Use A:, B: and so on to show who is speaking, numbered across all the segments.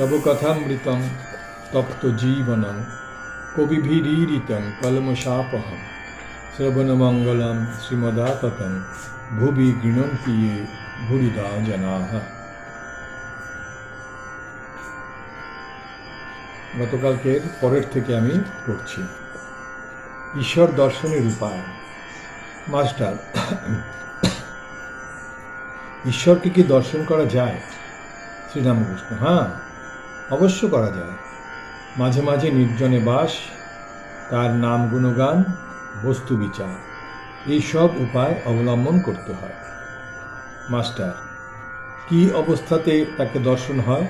A: তব কথামৃতম তপ্ত জীবনম কবিভিরীরিতম কলমশাপহম শ্রবণমঙ্গলম শ্রীমদাততম ভুবি গৃণন্তি ये ভুরিদা জনাহ। গতকালকের পরের থেকে আমি পড়ছি। ঈশ্বর দর্শনের উপায়। মাস্টার, ঈশ্বরকে কি দর্শন করা যায়? শ্রীরামকৃষ্ণ হ্যাঁ। অবশ্য করা যায়। মাঝে মাঝে নির্জনে বাস, তার নাম গুণগান, বস্তু বিচার, এই সব উপায় অবলম্বন করতে হয়। মাস্টার, কি অবস্থাতে তাকে দর্শন হয়?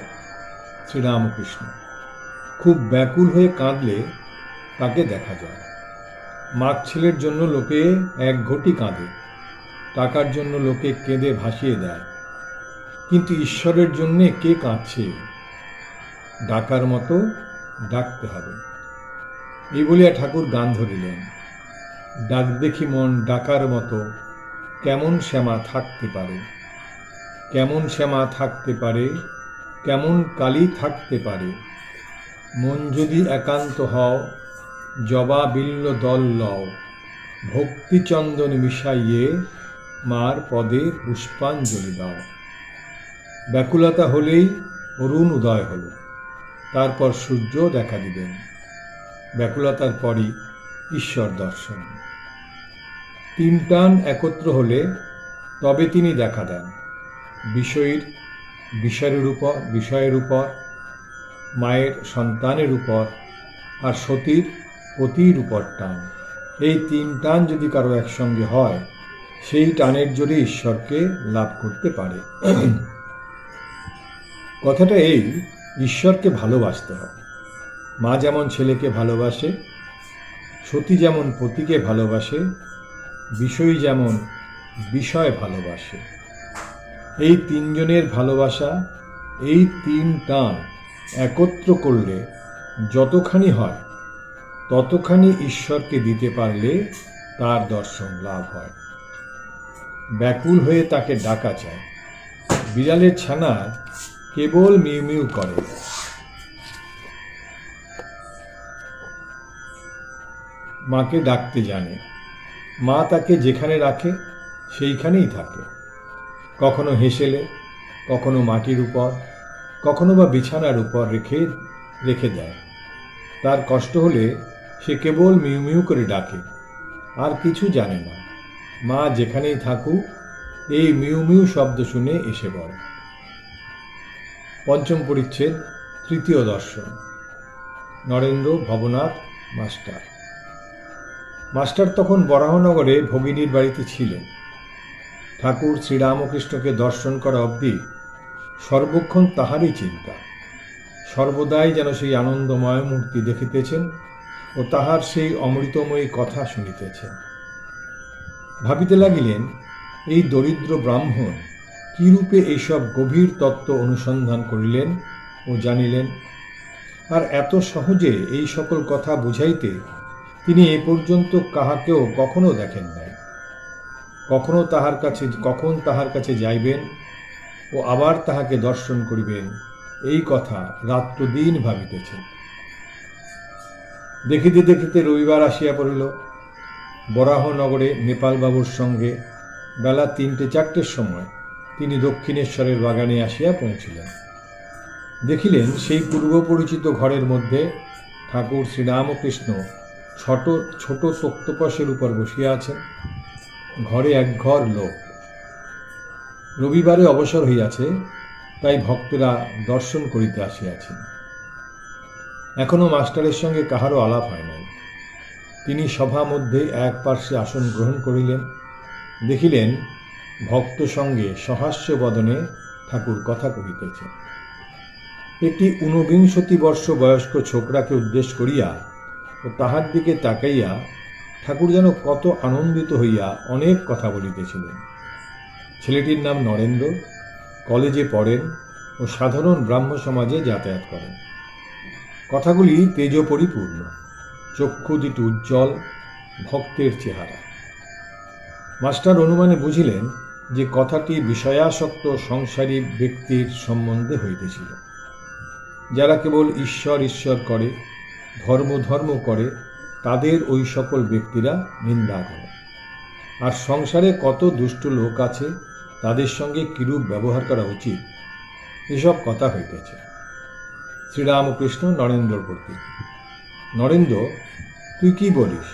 A: শ্রীরামকৃষ্ণ, খুব ব্যাকুল হয়ে কাঁদলে তাকে দেখা যায়। মাছ ছেলের জন্য লোকে এক ঘটি কাঁদে, টাকার জন্য লোকে কেঁদে ভাসিয়ে দেয়। কিন্তু ঈশ্বরের জন্যে কে কাঁদছে? ডাকার মতো ডাকতে হবে। এই বলিয়া ঠাকুর গান ধরিলেন। ডাক দেখি মন ডাকার মতো, কেমন শ্যামা থাকতে পারে? কেমন শ্যামা থাকতে পারে, কেমন কালী থাকতে পারে? মন যদি একান্ত হও, জবা বিল্ল দল লও। ভক্তিচন্দন মিশাইয়ে মার পদে পুষ্পাঞ্জলি দাও। ব্যাকুলতা হলেই অরুণ উদয় হল। তারপর সূর্য দেখা দিবেন। ব্যাকুলতার পরই ঈশ্বর দর্শন। তিন টান একত্র হলে তবে তিনি দেখা দেন। বিষয়ের বিষয়ের উপর বিষয়ের উপর, মায়ের সন্তানের উপর আর সতীর, পতির উপর টান। এই তিন টান যদি কারও একসঙ্গে হয়, সেই টানের জোরে ঈশ্বরকে লাভ করতে পারে। কথাটা এই ঈশ্বরকে ভালোবাসতে হবে মা যেমন ছেলেকে ভালোবাসে, সতী যেমন পতিকে ভালোবাসে, বিষয় যেমন বিষয় ভালোবাসে। এই তিনজনের ভালোবাসা, এই তিন টান একত্র করলে যতখানি হয়, ততখানি ঈশ্বরকে দিতে পারলে তার দর্শন লাভ হয়। ব্যাকুল হয়ে তাকে ডাকা চায় বিড়ালের ছানা কেবল মিউ মিউ করে। মাকে ডাকতে জানে। মা তাকে যেখানে রাখে, সেইখানেই থাকে। কখনো হেসেলে, কখনো মাটির উপর, কখনো বা বিছানার উপর রেখে রেখে দেয়। তার কষ্ট হলে সে কেবল মিউ মিউ করে ডাকে। আর কিছু জানে না। মা যেখানেই থাকুক, এই মিউ মিউ শব্দ শুনে এসে পড়ে। পঞ্চম পরিচ্ছেদ, তৃতীয় দর্শন। নরেন্দ্র ভবনাথ, মাস্টার। মাস্টার তখন বরাহনগরে ভগিনীর বাড়িতে ছিলেন। ঠাকুর শ্রীরামকৃষ্ণকে দর্শন করা অবধি সর্বক্ষণ তাহারই চিন্তা। সর্বদাই যেন সেই আনন্দময় মূর্তি দেখিতেছেন ও তাহার সেই অমৃতময়ী কথা শুনিতেছেন। ভাবিতে লাগিলেন, এই দরিদ্র ব্রাহ্মণ কিরূপে এইসব গভীর তত্ত্ব অনুসন্ধান করিলেন ও জানিলেন, আর এত সহজে এই সকল কথা বুঝাইতে তিনি এ পর্যন্ত কাহাকেও কখনো দেখেন নাই। কখনো তাহার কাছে, কখন তাহার কাছে যাইবেন ও আবার তাহাকে দর্শন করিবেন, এই কথা রাত্রদিন ভাবিতেছেন দেখিতে দেখিতে রবিবার আসিয়া পড়িল। বরাহনগরে নেপালবাবুর সঙ্গে বেলা তিনটে চারটের সময় তিনি দক্ষিণেশ্বরের বাগানে আসিয়া পৌঁছিলেন। দেখিলেন সেই পূর্ব পরিচিত ঘরের মধ্যে ঠাকুর শ্রীরামকৃষ্ণ ছোট ছোট তক্তপসের উপর বসিয়া আছেন। ঘরে এক ঘর লোক। রবিবারে অবসর হইয়াছে, তাই ভক্তেরা দর্শন করিতে আসিয়াছেন। এখনও মাস্টারের সঙ্গে কাহারও আলাপ হয় নাই। তিনি সভা মধ্যে এক পার্শ্বে আসন গ্রহণ করিলেন। দেখিলেন ভক্ত সঙ্গে সহাস্য বদনে ঠাকুর কথা কহিতেছে একটি ঊনবিংশতি বর্ষ বয়স্ক ছোকরাকে উদ্দেশ করিয়া ও তাহার দিকে তাকাইয়া ঠাকুর যেন কত আনন্দিত হইয়া অনেক কথা বলিতেছিলেন। ছেলেটির নাম নরেন্দ্র, কলেজে পড়েন ও সাধারণ ব্রাহ্ম সমাজে যাতায়াত করেন। কথাগুলি তেজ পরিপূর্ণ চক্ষু দুটি উজ্জ্বল, ভক্তের চেহারা। মাস্টার অনুমানে বুঝিলেন যে কথাটি বিষয়াসক্ত সংসারী ব্যক্তির সম্বন্ধে হইতেছিল। যারা কেবল ঈশ্বর ঈশ্বর করে, ধর্ম ধর্ম করে, তাদের ওই সকল ব্যক্তিরা নিন্দা করে। আর সংসারে কত দুষ্ট লোক আছে, তাদের সঙ্গে কিরূপ ব্যবহার করা উচিত, এসব কথা হইতেছে। শ্রীরামকৃষ্ণ নরেন্দ্র প্রতি নরেন্দ্র, তুই কি বলিস?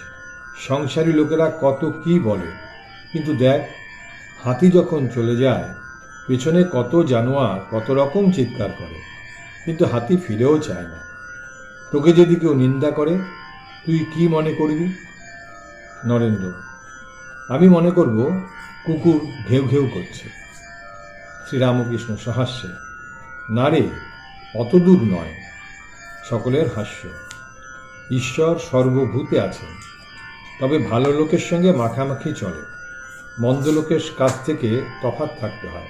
A: সংসারী লোকেরা কত কি বলে, কিন্তু দেখ হাতি যখন চলে যায়, পেছনে কত জানোয়ার কত রকম চিৎকার করে। কিন্তু হাতি ফিরেও চায় না। তোকে যদি কেউ নিন্দা করে, তুই কি মনে করবি? নরেন্দ্র, আমি মনে করব কুকুর ঘেউ ঘেউ করছে। শ্রীরামকৃষ্ণ সহাস্যে না রে অত দূর নয়, সকলের হাস্য। ঈশ্বর সর্বভূতে আছেন, তবে ভালো লোকের সঙ্গে মাখামাখি চলে। মন্দ লোকের কাছ থেকে তফাত থাকতে হয়।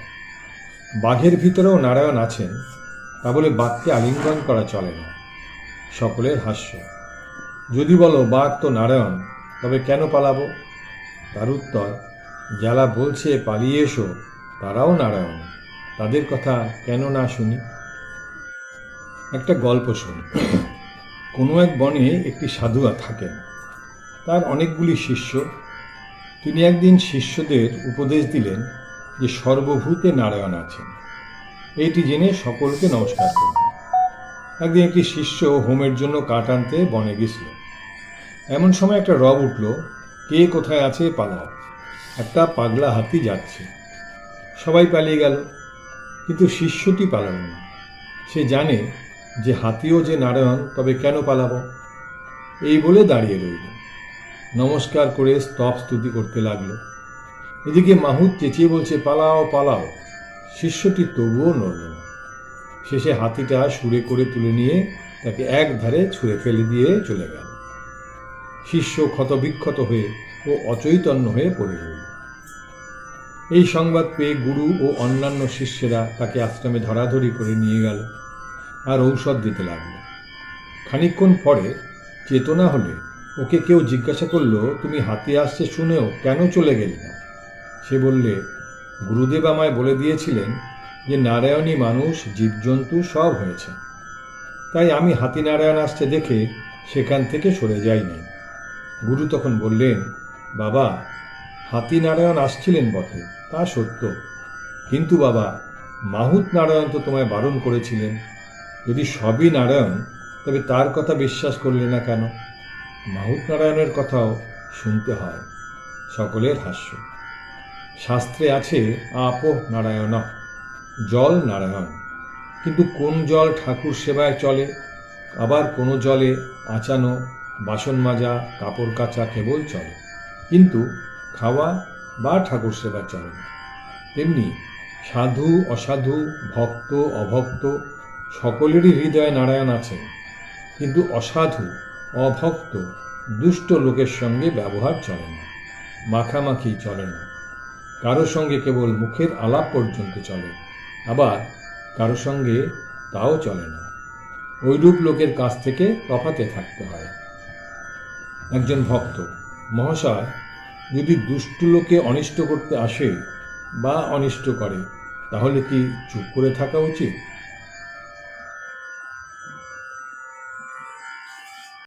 A: বাঘের ভিতরেও নারায়ণ আছেন, তা বলে বাঘকে আলিঙ্গন করা চলে না। সকলের হাস্য। যদি বলো, বাঘ তো নারায়ণ, তবে কেন পালাবো? তার উত্তর, যারা বলছে পালিয়ে এসো, তারাও নারায়ণ। তাদের কথা কেন না শুনি? একটা গল্প শুনি। কোনো এক বনে একটি সাধুয়া থাকেন। তার অনেকগুলি শিষ্য তিনি একদিন শিষ্যদের উপদেশ দিলেন যে সর্বভূতে নারায়ণ আছেন। এইটি জেনে সকলকে নমস্কার করুন। একদিন একটি শিষ্য হোমের জন্য কাঠ আনতে বনে গেছিল। এমন সময় একটা রব উঠল, কে কোথায় আছে পালাও। একটা পাগলা হাতি যাচ্ছে। সবাই পালিয়ে গেল, কিন্তু শিষ্যটি পালাল না সে জানে যে হাতিও যে নারায়ণ, তবে কেন পালাবো? এই বলে দাঁড়িয়ে রইল। নমস্কার করে স্তব স্তুতি করতে লাগল। এদিকে মাহুত চেঁচিয়ে বলছে, পালাও পালাও। শিষ্যটি তবুও নড়ল না। শেষে হাতিটা সুরে করে তুলে নিয়ে তাকে এক ধারে ছুঁড়ে ফেলে দিয়ে চলে গেল। শিষ্য ক্ষতবিক্ষত হয়ে ও অচৈতন্য হয়ে পড়ে রইল। এই সংবাদ পেয়ে গুরু ও অন্যান্য শিষ্যেরা তাকে আশ্রমে ধরাধরি করে নিয়ে গেল আর ঔষধ দিতে লাগল। খানিকক্ষণ পরে চেতনা হলে ওকে কেউ জিজ্ঞাসা করল, তুমি হাতি আসছে শুনেও কেন চলে গেলে না? সে বললে, গুরুদেব আমায় বলে দিয়েছিলেন যে, নারায়ণী মানুষ, জীবজন্তু সব হয়েছে। তাই আমি হাতি নারায়ণ আসছে দেখে সেখান থেকে সরে যাইনি। গুরু তখন বললেন, বাবা, হাতি নারায়ণ আসছিলেন বটে, তা সত্য। কিন্তু বাবা, মাহুত নারায়ণ তো তোমায় বারণ করেছিলেন। যদি সবই নারায়ণ, তবে তার কথা বিশ্বাস করলে না কেন? মাহুত নারায়ণের কথাও শুনতে হয়। সকলের হাস্য। শাস্ত্রে আছে, আপ নারায়ণ, জল নারায়ণ। কিন্তু কোন জল ঠাকুর সেবায় চলে? আবার কোনো জলে আঁচানো, বাসন মাজা, কাপড় কাচা কেবল চলে। কিন্তু খাওয়া বা ঠাকুর সেবা চলে না। তেমনি সাধু, অসাধু, ভক্ত, অভক্ত, সকলেরই হৃদয়ে নারায়ণ আছেন কিন্তু অসাধু অভক্ত, দুষ্ট লোকের সঙ্গে ব্যবহার চলে না, মাখামাখি চলে না। কারও সঙ্গে কেবল মুখের আলাপ পর্যন্ত চলে, আবার কারও সঙ্গে তাও চলে না। ওইরূপ লোকের কাছ থেকে তফাতে থাকতে হয়। একজন ভক্ত, মহাশয়, যদি দুষ্ট লোকে অনিষ্ট করতে আসে বা অনিষ্ট করে, তাহলে কি চুপ করে থাকা উচিত?